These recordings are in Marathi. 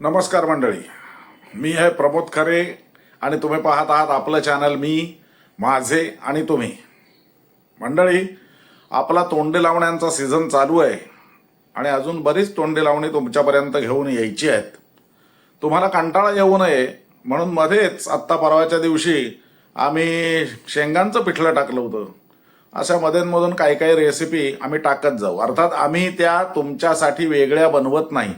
नमस्कार मंडळी. मी आहे प्रमोद खरे आणि तुम्ही पाहत आहात आपलं चॅनल मी माझे आणि तुम्ही. मंडळी आपला तोंडी लावण्यांचा सीझन चालू आहे आणि अजून बरीच तोंडी लावणी तुमच्यापर्यंत घेऊन यायची आहेत. तुम्हाला कंटाळा येऊ नये म्हणून मध्येच आत्ता परवाच्या दिवशी आम्ही शेंगांचं पिठलं टाकलं होतं. अशा मधून काही काही रेसिपी आम्ही टाकत जाऊ. अर्थात आम्ही त्या तुमच्यासाठी वेगळ्या बनवत नाही.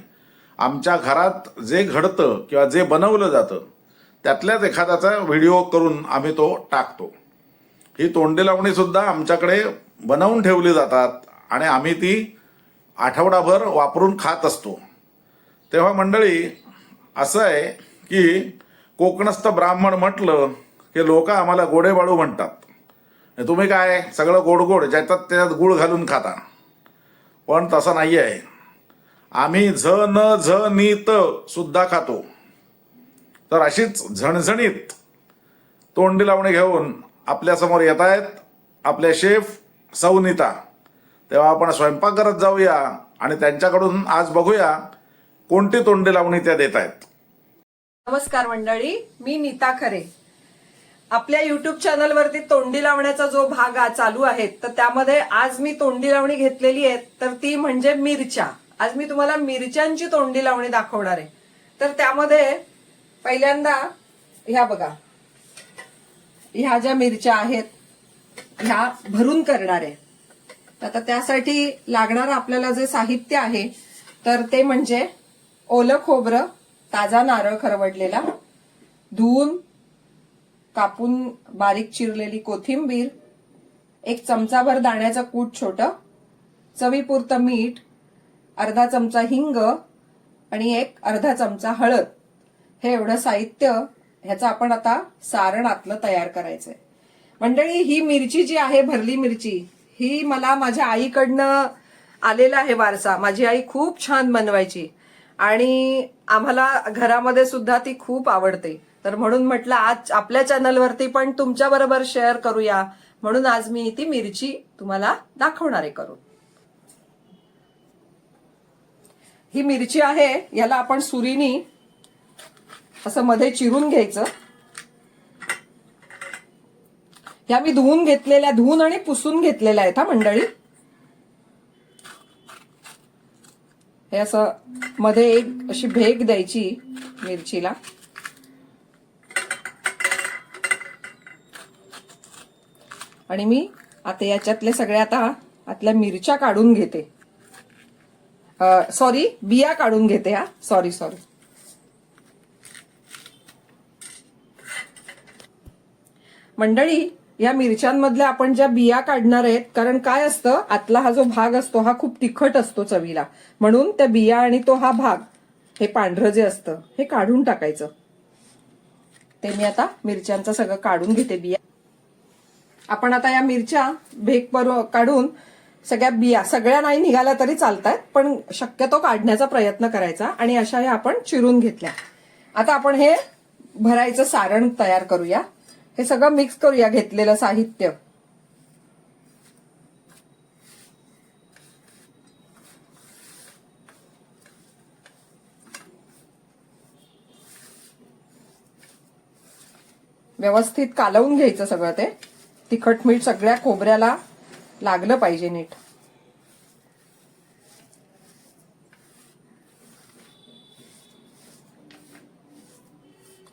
आमच्या घरात जे घडतं किंवा जे बनवलं जातं त्यातल्याच एखाद्याचा व्हिडिओ करून आम्ही तो टाकतो. ही तोंडी लावणी सुद्धा आमच्याकडे बनवून ठेवली जातात आणि आम्ही ती आठवडाभर वापरून खात असतो. तेव्हा मंडळी असं आहे की कोकणस्थ ब्राह्मण म्हटलं की लोक आम्हाला गोडेबाळू म्हणतात. तुम्ही काय सगळं गोड गोड ज्याच्यात त्याच्यात गुळ घालून खाता. पण तसं नाही आहे आम्ही झ न झ नीत सुद्धा खातो. तर अशीच झणझणीत तोंडी लावणी घेऊन आपल्यासमोर येत आहेत आपले शेफ सौनिता. तेव्हा आपण स्वयंपाक करत जाऊया आणि त्यांच्याकडून आज बघूया कोणती तोंडी लावणी त्या देत आहेत. नमस्कार मंडळी मी नीता खरे. आपल्या युट्यूब चॅनलवरती तोंडी लावण्याचा जो भाग चालू आहे तर त्यामध्ये आज मी तोंडी लावणी घेतलेली आहे तर ती म्हणजे मिरच्या. आज मी तुम्हाला मिरच्यांची तोंडी लावणी दाखवणार आहे. तर त्यामध्ये पहिल्यांदा ह्या बघा. ह्या ज्या मिरच्या आहेत ह्या भरून करणार आहे. आता त्यासाठी लागणारं आपल्याला जे साहित्य आहे तर ते म्हणजे ओलं खोबरं ताजा नारळ खरवडलेला धुवून कापून बारीक चिरलेली कोथिंबीर एक चमचाभर दाण्याचं कूट छोटं चवीपुरतं मीठ अर्धा चमचा हिंग आणि एक अर्धा चमचा हळद. हे एवढं साहित्य ह्याचं आपण आता सारण आतलं तयार करायचंय. मंडळी ही मिरची जी आहे भरली मिरची ही मला माझ्या आईकडनं आलेला आहे वारसा. माझी आई खूप छान बनवायची. आणि आम्हाला घरामध्ये सुद्धा ती खूप आवडते. तर म्हणून म्हटलं आज आपल्या चॅनलवरती पण तुमच्या बरोबर शेअर करूया. म्हणून आज मी ती मिरची तुम्हाला दाखवणार आहे करून. ही मिरची आहे याला आपण सुरीनी असं मध्ये चिरून घ्यायचं. ह्या मी धुवून घेतलेल्या धुवून आणि पुसून घेतलेल्या आहेत हा मंडळी. हे असं मध्ये एक अशी भेग द्यायची मिरचीला. आणि मी आता याच्यातले सगळे आता आतल्या मिरच्या काढून घेते. सॉरी बिया काढून घेते हा. सॉरी सॉरी मंडळी या मिरच्यांमधल्या आपण ज्या बिया काढणार आहेत कारण काय असतं आतला हा जो भाग असतो हा खूप तिखट असतो चवीला. म्हणून त्या बिया आणि तो हा भाग हे पांढरं जे असतं हे काढून टाकायचं. ते मी आता मिरच्यांचं सगळं काढून घेते बिया. आपण आता या मिरच्या भेग पर काढून सगळ्या बिया सगळ्या नाही निघाल्या तरी चालतात पण शक्यतो काढण्याचा प्रयत्न करायचा आणि अशा ह्या आपण चिरून घेतल्या. आता आपण हे भरायचं सारण तयार करूया. हे सगळं मिक्स करूया घेतलेलं साहित्य. व्यवस्थित कालवून घ्यायचं सगळं ते. तिखट मीठ सगळ्या खोबऱ्याला लागलं पाहिजे नीट.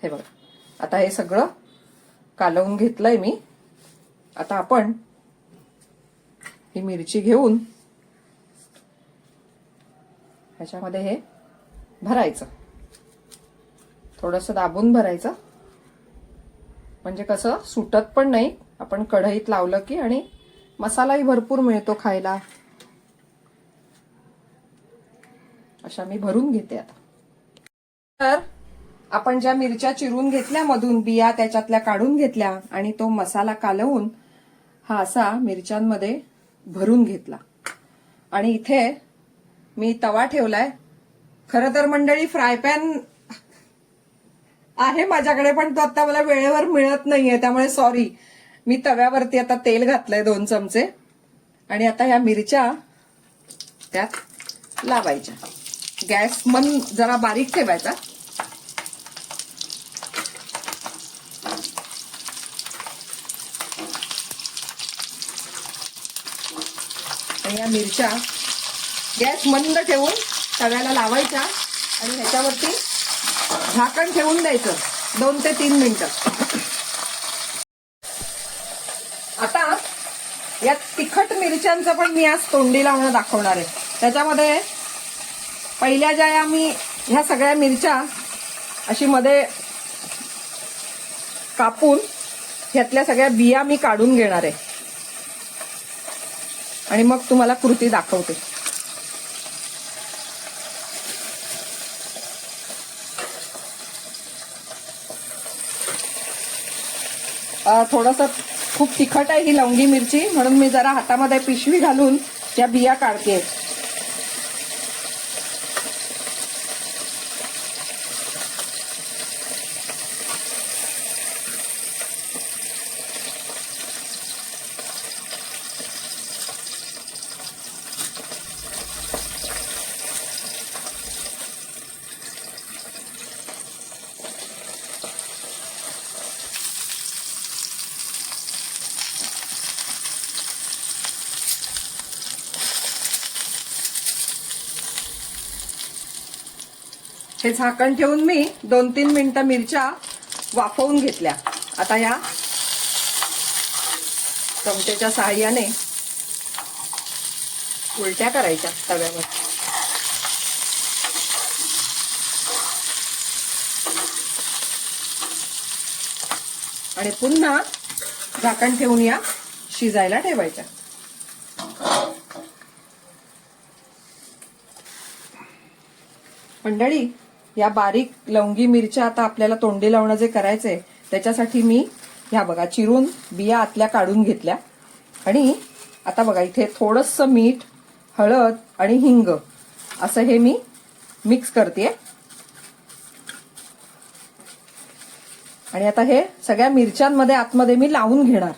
हे बघा. आता हे सगळं कालवून घेतलंय मी. आता आपण ही मिरची घेऊन ह्याच्यामध्ये हे भरायचं. थोडस दाबून भरायचं. म्हणजे कसं सुटत पण नाही. आपण कढईत लावलं की आणि मसालाही भरपूर मिळतो खायला. अशा मी भरून घेते आता. तर आपण ज्या मिरच्या चिरून घेतल्या मधून बिया त्याच्यातल्या काढून घेतल्या आणि तो मसाला कालवून हा असा मिरच्यांमध्ये भरून घेतला. आणि इथे मी तवा ठेवलाय. खरं तर मंडळी फ्राय पॅन आहे माझ्याकडे पण तो आता मला वेळेवर मिळत नाहीये त्यामुळे सॉरी मी तव्यावरती आता तेल घातलंय दोन चमचे. आणि आता ह्या मिरच्या त्यात लावायच्या. गॅस मन जरा बारीक ठेवायचा. आणि या मिरच्या गॅस मंद ठेवून तव्याला लावायच्या. आणि ह्याच्यावरती झाकण ठेवून द्यायचं. दोन ते तीन मिनिटं आता या तिखट मिरच्यांचं पण मी आज तोंडी लावणं दाखवणार आहे. त्याच्यामध्ये पहिल्या ज्या या मी ह्या सगळ्या मिरच्या अशी मध्ये कापून ह्यातल्या सगळ्या बिया मी काढून घेणार आहे. आणि मग तुम्हाला कृती दाखवते. थोडस खूप तिखट आहे ही लवंगी मिरची म्हणून मी जरा हातामध्ये पिशवी घालून या बिया काढते हे झाकण ठेवून मी दोन तीन मिनिटं मिरच्या वाफवून घेतल्या. आता या चमच्याच्या सहाय्याने उलट्या करायच्या तव्यावर. आणि पुन्हा झाकण ठेवून या शिजायला ठेवायच्या. मंडळी या बारीक लवंगी मिरच्या आता आपल्याला तोंडी लावणं जे करायचंय त्याच्यासाठी मी ह्या बघा चिरून बिया आतल्या काढून घेतल्या. आणि आता बघा इथे थोडंसं मीठ हळद आणि हिंग असं हे मी मिक्स करते आणि आता हे सगळ्या मिरच्यांमध्ये आतमध्ये मी लावून घेणार.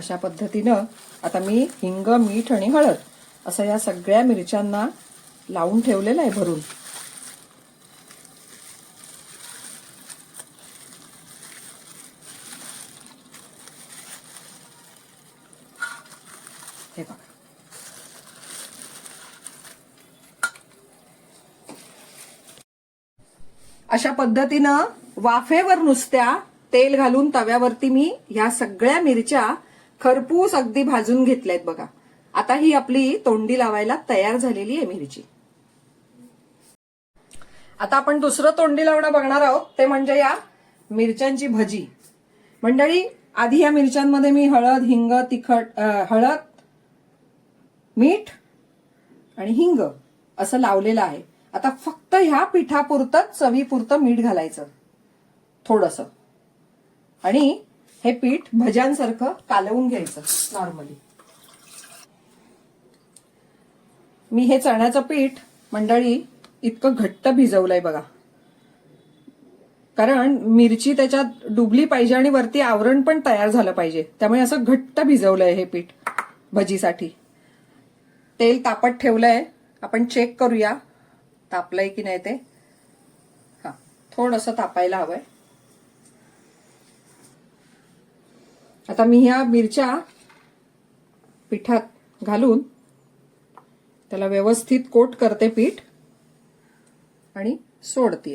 अशा पद्धतीनं आता मी हिंग मीठ आणि हळद असं या सगळ्या मिरच्यांना लावून ठेवलेलं आहे भरून. हे बघा. अशा पद्धतीनं वाफेवर नुसत्या तेल घालून तव्यावरती मी ह्या सगळ्या मिरच्या खरपूस अगदी भाजून घेतल्यात बघा. आता ही आपली तोंडी लावायला तयार झालेली आहे मिरची. आता आपण दुसरं तोंडी लावणं बघणार आहोत. ते म्हणजे या मिरच्यांची भजी. मंडळी आधी या मिरच्यांमध्ये मी हळद हिंग तिखट हळद मीठ आणि हिंग असं लावलेलं आहे. आता फक्त ह्या पिठापुरतं चवीपुरतं मीठ घालायचं. थोडस. आणि हे पीठ भज्यांसारखं कालवून घ्यायचं नॉर्मली मी हे चण्याचं पीठ मंडळी इतकं घट्ट भिजवलंय बघा. कारण मिरची त्याच्यात डुबली पाहिजे आणि वरती आवरण पण तयार झालं पाहिजे. त्यामुळे असं घट्ट भिजवलंय हे पीठ भजीसाठी. तेल तापत ठेवलंय. आपण चेक करूया. तापलंय की नाही ते? हा थोडस तापायला हवंय. आता मी ह्या मिरच्या पिठात घालून त्याला व्यवस्थित कोट करते पीठ आणि सोडते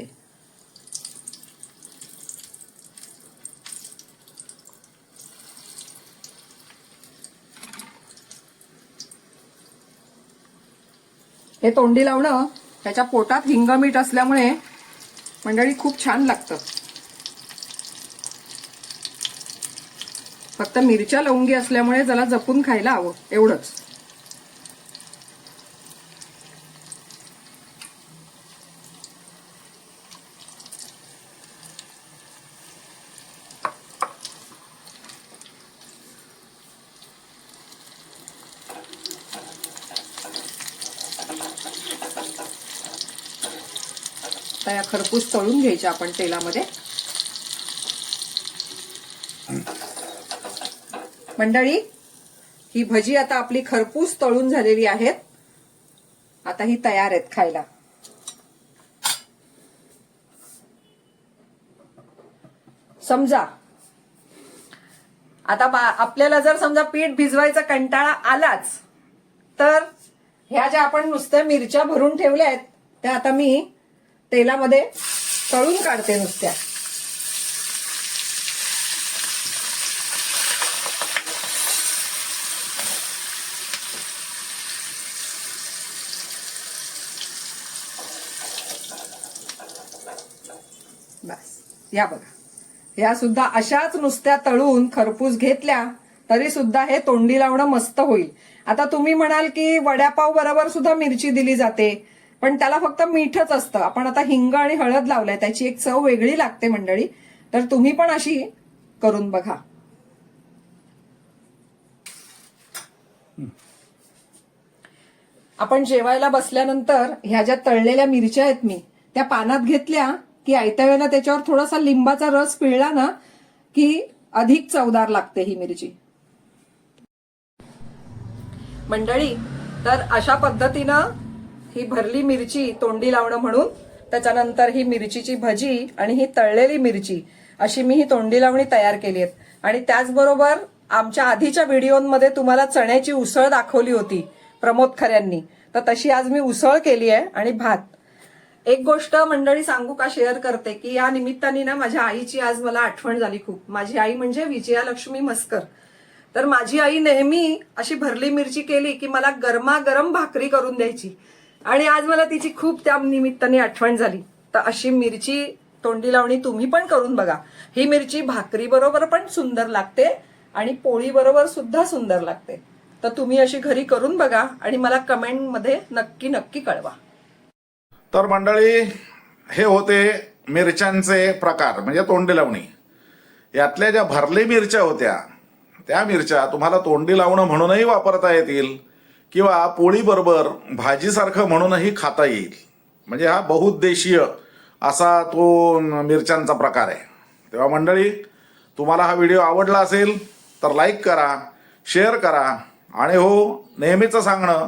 हे तोंडी लावणं त्याच्या पोटात हिंग मीठ असल्यामुळे मंडळी खूप छान लागतं. फक्त मिरच्या लवंगी असल्यामुळे जरा जपून खायला हवं एवढंच. खरपूस तळून घ्यायच्या आपण तेलामध्ये. मंडळी ही भजी आता आपली खरपूस तळून झालेली आहेत. आता ही तयार आहेत खायला. समजा आता आपल्याला जर समजा पीठ भिजवायचा कंटाळा आलाच तर ह्या ज्या आपण नुसत्या मिरच्या भरून ठेवल्या आहेत त्या आता मी तेलामध्ये तळून काढते नुसत्या. बस. या बघा. या सुद्धा अशाच नुसत्या तळून खरपूस घेतल्या तरी सुद्धा हे तोंडी लावणं मस्त होईल. आता तुम्ही म्हणाल की वड्यापाव बरोबर सुद्धा मिरची दिली जाते पण त्याला फक्त मीठच असतं. आपण आता हिंग आणि हळद लावलंय त्याची एक चव वेगळी लागते मंडळी. तर तुम्ही पण अशी करून बघा. आपण जेवायला बसल्यानंतर ह्या ज्या तळलेल्या मिरच्या आहेत मी त्या पानात घेतल्या की आयत्या वेळेला त्याच्यावर थोडासा लिंबाचा रस पिळला ना की अधिक चवदार लागते ही मिरची. मंडळी तर अशा पद्धतीनं ही भरली मिरची तोंडी लावणं म्हणून त्याच्यानंतर ही मिरचीची भजी आणि ही तळलेली मिरची अशी मी ही तोंडी लावणी तयार केली आहेत. आणि त्याचबरोबर आमच्या आधीच्या व्हिडिओमध्ये तुम्हाला चण्याची उसळ दाखवली होती प्रमोद खऱ्यांनी. तर तशी आज मी उसळ केली आहे आणि भात. एक गोष्ट मंडळी सांगू का शेअर करते की या निमित्ताने ना माझ्या आईची आज मला आठवण झाली खूप. माझी आई म्हणजे विजयालक्ष्मी मस्कर. तर माझी आई नेहमी अशी भरली मिरची केली की मला गरमागरम भाकरी करून द्यायची. आणि आज मला तिची खूप त्या निमित्ताने आठवण झाली. तर अशी मिरची तोंडी लावणी तुम्ही पण करून बघा. ही मिरची भाकरी बरोबर पण सुंदर लागते आणि पोळी बरोबर सुद्धा सुंदर लागते. तर तुम्ही अशी घरी करून बघा आणि मला कमेंटमध्ये नक्की नक्की कळवा. तर मंडळी हे होते मिरच्यांचे प्रकार म्हणजे तोंडी लावणी. यातल्या ज्या भरले मिरच्या होत्या त्या मिरच्या तुम्हाला तोंडी लावणं म्हणूनही वापरता येतील किंवा पोळीबरोबर भाजीसारखं म्हणूनही खाता येईल. म्हणजे हा बहुउद्देशीय असा तो मिरच्यांचा प्रकार आहे. तेव्हा मंडळी तुम्हाला हा व्हिडिओ आवडला असेल तर लाईक करा शेअर करा आणि हो नेहमीचं सांगणं